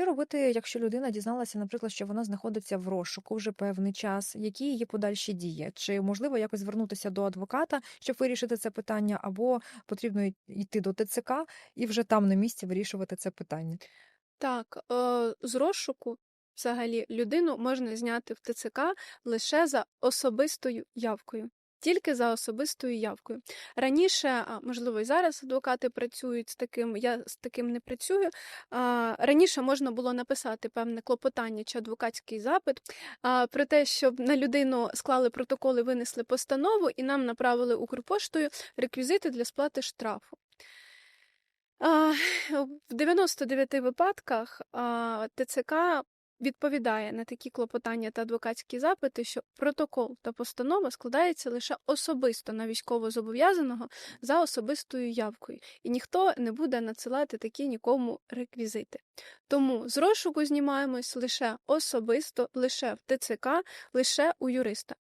що робити, якщо людина дізналася, наприклад, що вона знаходиться в розшуку вже певний час? Які її подальші дії? Чи можливо якось звернутися до адвоката, щоб вирішити це питання, або потрібно йти до ТЦК і вже там на місці вирішувати це питання? Так, е, з розшуку взагалі людину можна зняти в ТЦК лише за особистою явкою. Тільки за особистою явкою. Раніше, можливо, і зараз адвокати працюють з таким, я з таким не працюю. Раніше можна було написати певне клопотання чи адвокатський запит про те, щоб на людину склали протоколи, винесли постанову і нам направили Укрпоштою реквізити для сплати штрафу. В 99 випадках ТЦК відповідає на такі клопотання та адвокатські запити, що протокол та постанова складається лише особисто на військовозобов'язаного за особистою явкою, і ніхто не буде надсилати такі нікому реквізити. Тому з розшуку знімаємось лише особисто, лише в ТЦК, лише у юриста.